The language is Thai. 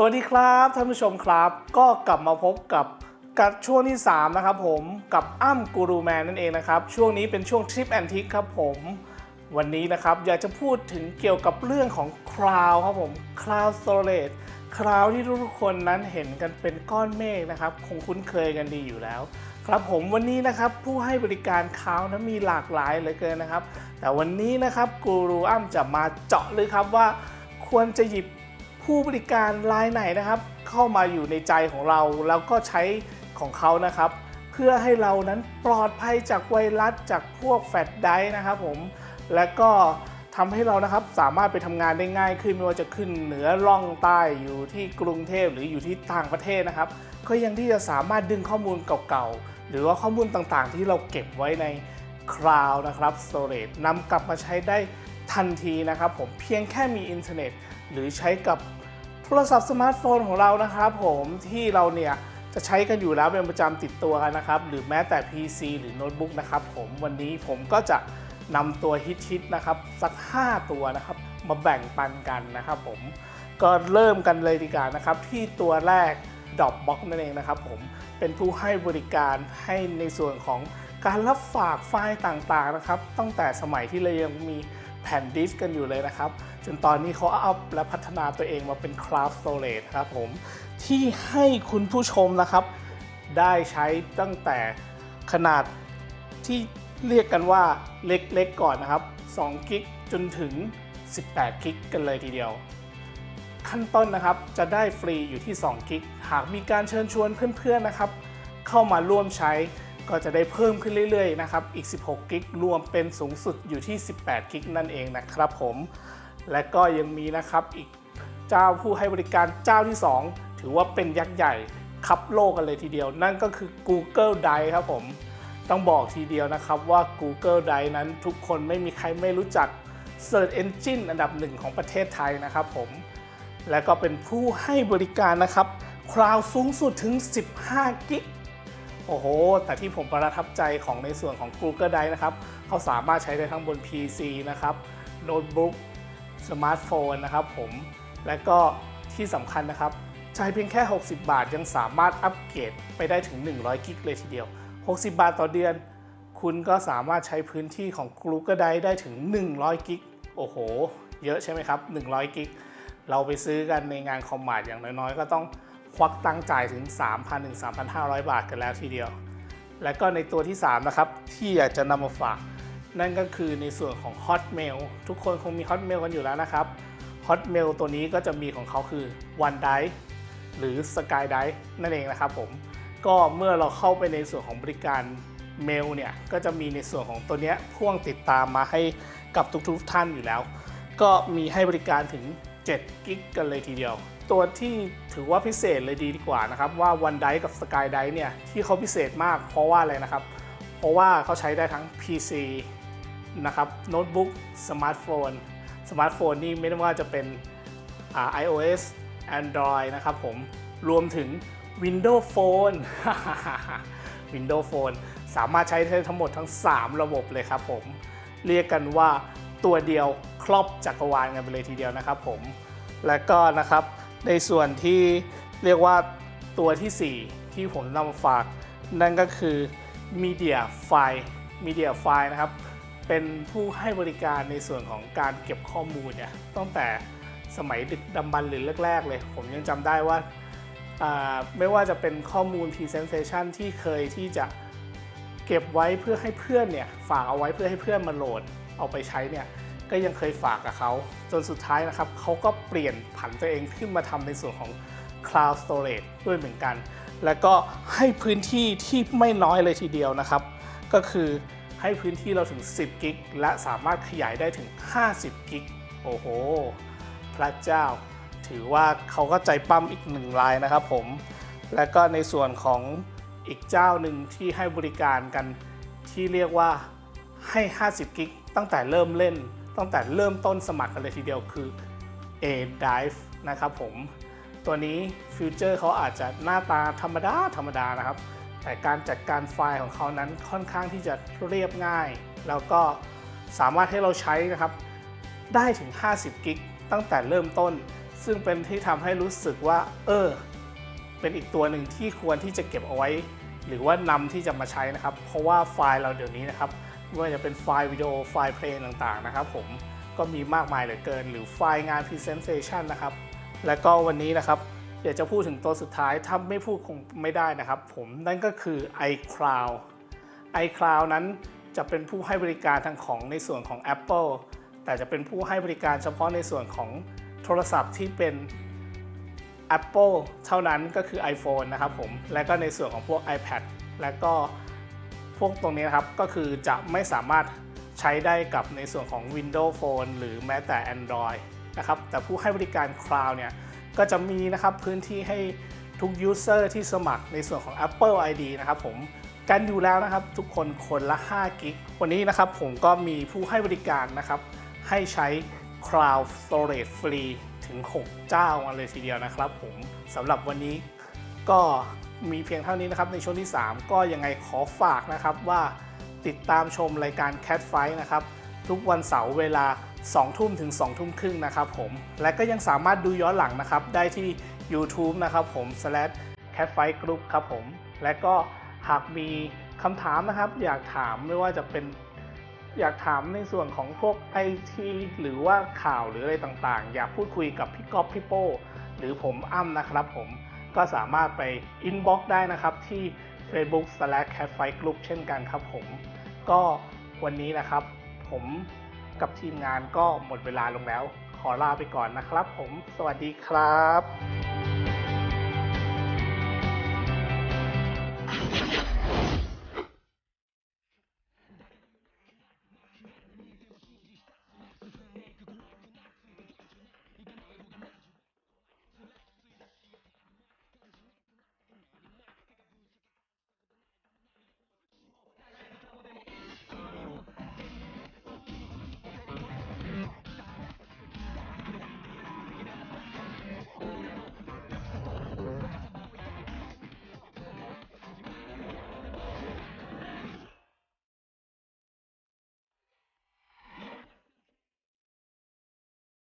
สวัสดีครับท่านผู้ชมครับ ก็กลับมาพบกับกับช่วงที่ 3 นะครับผมกับอ้ำกูรูแมนนั่นเองนะครับ ช่วงนี้เป็นช่วงทริปแอนทิกครับผม วันนี้นะครับอยากจะพูดถึงเกี่ยวกับเรื่องของคราวครับผม Cloud Storage คราวที่ทุกคนนั้นเห็นกันเป็นก้อนเมฆนะครับ คงคุ้นเคยกันดีอยู่แล้ว ครับผมวันนี้นะครับผู้ให้บริการคราวนั้นมีหลากหลายเหลือเกินนะครับ แต่วันนี้นะครับกูรูอ้ำจะมาเจาะเลยครับว่าควรจะหยิบ ผู้บริการรายไหนนะครับ เข้ามาอยู่ในใจของเราแล้วก็ใช้ของเขานะครับ เพื่อให้เรานั้นปลอดภัยจากไวรัสจากพวกแฟลชไดร์นะครับผมและก็ทำให้เรานะครับสามารถไปทำงานได้ง่ายขึ้นไม่ว่าจะขึ้นเหนือล่องใต้อยู่ที่กรุงเทพหรืออยู่ที่ต่างประเทศนะครับ ก็ยังที่จะสามารถดึงข้อมูลเก่าๆ หรือว่าข้อมูลต่างๆ ที่เราเก็บไว้ในคลาวนะครับ storage นำกลับมาใช้ได้ทันทีนะครับ ผมเพียงแค่มีอินเทอร์เน็ต หรือใช้กับ โทรศัพท์สมาร์ทโฟนของเรานะครับผมที่เราเนี่ยจะใช้กันอยู่แล้วเป็นประจำติดตัวกันนะครับ หรือแม้แต่ PC หรือโน้ตบุ๊กนะครับผมวันนี้ผมก็จะนำตัวฮิตๆนะครับสัก 5 ตัวนะครับ มาแบ่งปันกันนะครับผมก็เริ่มกันเลยดีกว่านะครับ ที่ตัวแรก Dropbox นั่นเองนะครับผมเป็นผู้ให้บริการให้ในส่วนของการรับฝากไฟล์ต่างๆนะครับ ตั้งแต่สมัยที่เรายังมี แผ่นดิสก์กันอยู่เลยนะครับ จนตอนนี้เขาอัพและพัฒนาตัวเองมาเป็น Cloud Storage ครับผมที่ให้คุณผู้ชมนะครับ ได้ใช้ตั้งแต่ขนาดที่เรียกกันว่าเล็กๆก่อนนะครับ2กิกจนถึง 18 กิกกันเลยทีเดียว ขั้นต้นนะครับจะได้ฟรีอยู่ที่ 2 กิก หากมีการเชิญชวนเพื่อนๆนะครับ เข้ามาร่วมใช้ ก็จะได้เพิ่มขึ้นเรื่อยๆนะครับอีก 16 กิกรวมเป็นสูงสุดอยู่ที่ 18 กิกนั่นเองนะครับผม และก็ยังมีนะครับอีกเจ้าผู้ให้บริการเจ้าที่ 2 ถือว่าเป็นยักษ์ใหญ่คับโลกกันเลยทีเดียว นั่นก็คือ Google Drive ครับผม ต้องบอกทีเดียวนะครับว่า Google Drive นั้นทุกคนไม่มีใครไม่รู้จัก Search Engine อันดับหนึ่งของประเทศไทยนะครับผม และก็เป็นผู้ให้บริการนะครับคลาวสูงสุดถึง 15 กิก โอ้โห แต่ที่ผมประทับใจของในส่วนของ Google Drive นะครับ เขาสามารถใช้ได้ทั้งบน PC นะครับ โน้ตบุ๊ก สมาร์ทโฟนนะครับผม และก็ที่สำคัญนะครับ ใช้เพียงแค่ 60 บาทยังสามารถอัปเกรดไปได้ถึง 100 กิกเลยทีเดียว 60 บาทต่อเดือน คุณก็สามารถใช้พื้นที่ของ Google Drive ได้ถึง 100 กิก โอ้โห เยอะใช่ไหมครับ 100 กิก เราไปซื้อกันในงานคอมมาร์อย่างน้อยๆ ก็ต้อง ควักตังจ่ายถึง 3,000ถึง3,500 บาทกันแล้วทีเดียว และก็ในตัวที่ 3 นะครับ ที่อยากจะนำมาฝาก นั่นก็คือในส่วนของ Hotmail ทุกคนคงมี Hotmail กันอยู่แล้วนะครับ Hotmail ตัวนี้ก็จะมีของเขาคือ OneDrive หรือ SkyDrive นั่นเองนะครับผม ก็เมื่อเราเข้าไปในส่วนของบริการเมลเนี่ย ก็จะมีในส่วนของตัวนี้พ่วงติดตามมาให้กับทุกๆท่านอยู่แล้ว ก็มีให้บริการถึง7กิกกันเลยทีเดียว ตัวที่ถือว่าพิเศษเลยดีดีกว่านะครับว่า OneDrive กับ SkyDrive เนี่ยที่เขาพิเศษมากเพราะว่าอะไรนะครับ เพราะว่าเขาใช้ได้ทั้ง PC นะครับโน้ตบุ๊กสมาร์ทโฟนสมาร์ทโฟนนี่ไม่ว่าจะเป็นอ่า iOS Android นะครับผมรวมถึง Windows Phone Windows Phone สามารถใช้ได้ทั้งหมดทั้ง 3 ระบบเลยครับผม เรียกกันว่าตัวเดียวครอบจักรวาลกันไปเลยทีเดียวนะครับผม และก็นะครับ ในส่วนที่เรียกว่าตัวทีสี่ 4 ที่ผมนำมาฝาก นั่นก็คือ Media File Media File นะครับ เป็นผู้ให้บริการในส่วนของการเก็บข้อมูลเนี่ยตั้งแต่สมัยดึกดำบรรหรือแรก ๆ เลย ผมยังจำได้ว่าอ่าไม่ว่าจะเป็นข้อมูล Presentation ที่เคยที่จะเก็บไว้เพื่อให้เพื่อนเนี่ยฝากเอาไว้เพื่อให้เพื่อนมาโหลดเอาไปใช้เนี่ย ก็ยังเคยฝากกับเขา จนสุดท้ายนะครับเขาก็เปลี่ยนผันตัวเองขึ้นมาทำในส่วนของ Cloud Storage ด้วยเหมือนกัน แล้วก็ให้พื้นที่ที่ไม่น้อยเลยทีเดียวนะครับ ก็คือให้พื้นที่เราถึง 10 กิก และสามารถขยายได้ถึง 50 กิก โอ้โห พระเจ้า ถือว่าเขาก็ใจปั้มอีกหนึ่งรายนะครับผม และก็ในส่วนของอีกเจ้าหนึ่งที่ให้บริการกันที่เรียกว่าให้ 50 กิก ตั้งแต่เริ่มเล่น ตั้งแต่เริ่มต้นสมัครกันเลยทีเดียวคือ A Drive นะครับผม ตัวนี้ฟิวเจอร์เขาอาจจะหน้าตาธรรมดาธรรมดานะครับ แต่การจัดการไฟล์ของเขานั้นค่อนข้างที่จะเรียบง่าย แล้วก็สามารถให้เราใช้นะครับ ได้ถึง 50 กิกตั้งแต่เริ่มต้น ซึ่งเป็นที่ทำให้รู้สึกว่า เออ เป็นอีกตัวหนึ่งที่ควรที่จะเก็บเอาไว้ หรือว่านำที่จะมาใช้นะครับ เพราะว่าไฟล์เราเดี๋ยวนี้นะครับ ไม่ว่าจะเป็นไฟล์วิดีโอไฟล์เพลงต่างๆนะครับผมก็มีมากมายเหลือเกิน หรือไฟล์งาน Presentation นะครับ และก็วันนี้นะครับอยากจะพูดถึงตัวสุดท้ายถ้าไม่พูดคงไม่ได้นะครับผมนั่นก็คือ iCloud iCloud นั้นจะเป็นผู้ให้บริการทางของในส่วนของ Apple แต่จะเป็นผู้ให้บริการเฉพาะในส่วนของโทรศัพท์ที่เป็น Apple เท่านั้นก็คือ iPhone นะครับผม และก็ในส่วนของพวก iPad และก็ พวกตรงนี้นะครับก็คือจะไม่สามารถใช้ได้กับในส่วนของ Windows Phone หรือแม้แต่ Android นะครับแต่ผู้ให้บริการ Cloud เนี่ยก็จะมีนะครับพื้นที่ให้ทุก User ที่สมัครในส่วนของ Apple ID นะครับผมกันอยู่แล้วนะครับทุกคนคนละ5กิกวันนี้นะครับผมก็มีผู้ให้บริการนะครับให้ใช้ Cloud Storage Free ถึง 6 เจ้ามาเลยทีเดียวนะครับผมสำหรับวันนี้ก็ มีเพียงเท่านี้นะครับในช่วงที่ 3 ก็ยังไงขอฝากนะครับว่าติดตามชมรายการ Cat Fight นะครับ ทุกวันเสาร์เวลา 2 ทุ่มถึง 2 ทุ่มครึ่งนะครับผม และก็ยังสามารถดูย้อนหลังนะครับ ได้ที่ YouTube นะครับผม slash catfight group ครับผม และก็หากมีคำถามนะครับ อยากถามไม่ว่าจะเป็นอยากถามในส่วนของพวก IT หรือว่าข่าวหรืออะไรต่างๆ อยากพูดคุยกับพี่ก๊อฟพี่โป้ หรือผมอ้ำนะครับผม ก็สามารถไปอินบ็อกได้นะครับที่ Facebook slash catfight group เช่นกันครับผม ก็วันนี้นะครับ ผมกับทีมงานก็หมดเวลาลงแล้ว ขอลาไปก่อนนะครับผม สวัสดีครับ